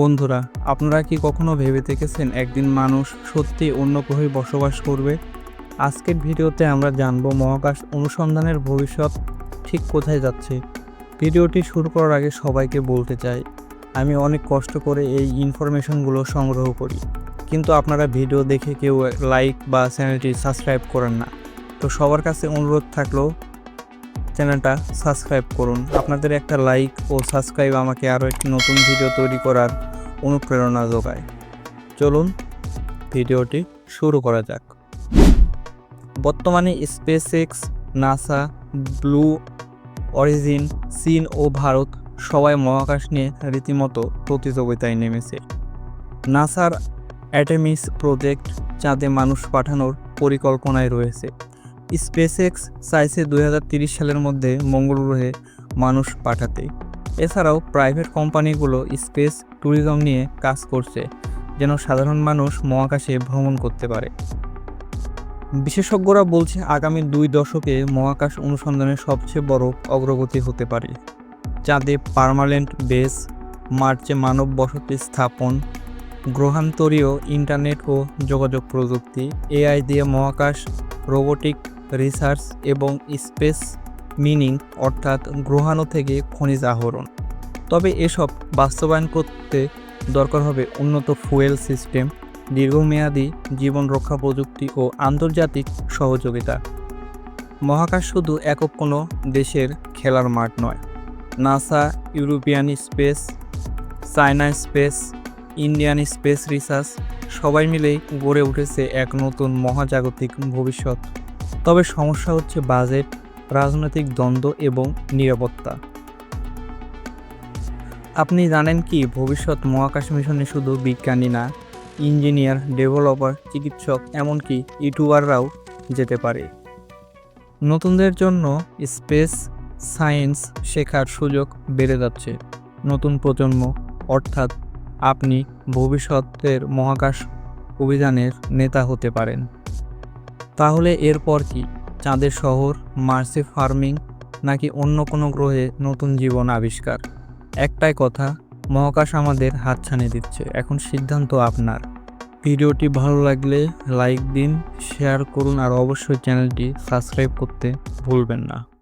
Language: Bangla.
বন্ধুরা, আপনারা কি কখনো ভেবে দেখেছেন একদিন মানুষ সত্যি অন্য গ্রহে বসবাস করবে? আজকের ভিডিওতে আমরা জানব মহাকাশ অনুসন্ধানের ভবিষ্যৎ ঠিক কোথায় যাচ্ছে। ভিডিওটি শুরু করার আগে সবাইকে বলতে চাই, আমি অনেক কষ্ট করে এই ইনফরমেশনগুলো সংগ্রহ করি। কিন্তু আপনারা ভিডিও দেখে কেউ লাইক বা চ্যানেলটি সাবস্ক্রাইব করেন না। তো সবার কাছে অনুরোধ থাকল চ্যানেলটা সাবস্ক্রাইব করুন। আপনাদের একটা লাইক ও সাবস্ক্রাইব আমাকে আরও একটি নতুন ভিডিও তৈরি করার অনুপ্রেরণা যোগায়। চলুন ভিডিওটি শুরু করা যাক। বর্তমানে space x NASA, blue, origin, চীন ও ভারত সবাই মহাকাশ নিয়ে রীতিমতো প্রতিযোগিতায় নেমেছে। নাসার অ্যাটেমিস প্রজেক্ট চাঁদে মানুষ পাঠানোর পরিকল্পনায় রয়েছে। স্পেসএক্স চাইছে দুই সালের মধ্যে মঙ্গল গ্রহে মানুষ পাঠাতে। এছাড়াও প্রাইভেট কোম্পানিগুলো স্পেস ট্যুরিজম নিয়ে কাজ করছে, যেন সাধারণ মানুষ মহাকাশে ভ্রমণ করতে পারে। বিশেষজ্ঞরা বলছে, আগামী দুই দশকে মহাকাশ অনুসন্ধানের সবচেয়ে বড় অগ্রগতি হতে পারে চাঁদে পার্মানেন্ট বেস, মার্চে মানব বসতি স্থাপন, গ্রহান্তরীয় ইন্টারনেট ও যোগাযোগ প্রযুক্তি, এআই দিয়ে মহাকাশ রোবোটিক রিসার্চ এবং স্পেস মিনিং অর্থাৎ গ্রহাণু থেকে খনিজ আহরণ। তবে এসব বাস্তবায়ন করতে দরকার হবে উন্নত ফুয়েল সিস্টেম, দীর্ঘমেয়াদী জীবন রক্ষা প্রযুক্তি ও আন্তর্জাতিক সহযোগিতা। মহাকাশ শুধু একক কোনো দেশের খেলার মাঠ নয়। NASA, European space, China space, Indian space research সবাই মিলেই গড়ে উঠেছে এক নতুন মহাজাগতিক ভবিষ্যৎ। তবে সমস্যা হচ্ছে বাজেট, রাজনৈতিক দ্বন্দ্ব এবং নিরাপত্তা। আপনি জানেন কি, ভবিষ্যৎ মহাকাশ মিশনে শুধু বিজ্ঞানী না, ইঞ্জিনিয়ার, ডেভেলপার, চিকিৎসক, এমনকি ইউটিউবাররাও যেতে পারে। নতুনদের জন্য স্পেস সায়েন্স শেখার সুযোগ বেড়ে যাচ্ছে। নতুন প্রজন্ম, অর্থাৎ আপনি ভবিষ্যতের মহাকাশ অভিযানের নেতা হতে পারেন। তাহলে এরপর কি? চাঁদের শহর, মার্সে ফার্মিং, নাকি অন্য কোনো গ্রহে নতুন জীবন আবিষ্কার? একটাই কথা, মহাকাশ আমাদের হাতছানি দিচ্ছে। এখন সিদ্ধান্ত আপনার। ভিডিওটি ভালো লাগলে লাইক দিন, শেয়ার করুন, আর অবশ্যই চ্যানেলটি সাবস্ক্রাইব করতে ভুলবেন না।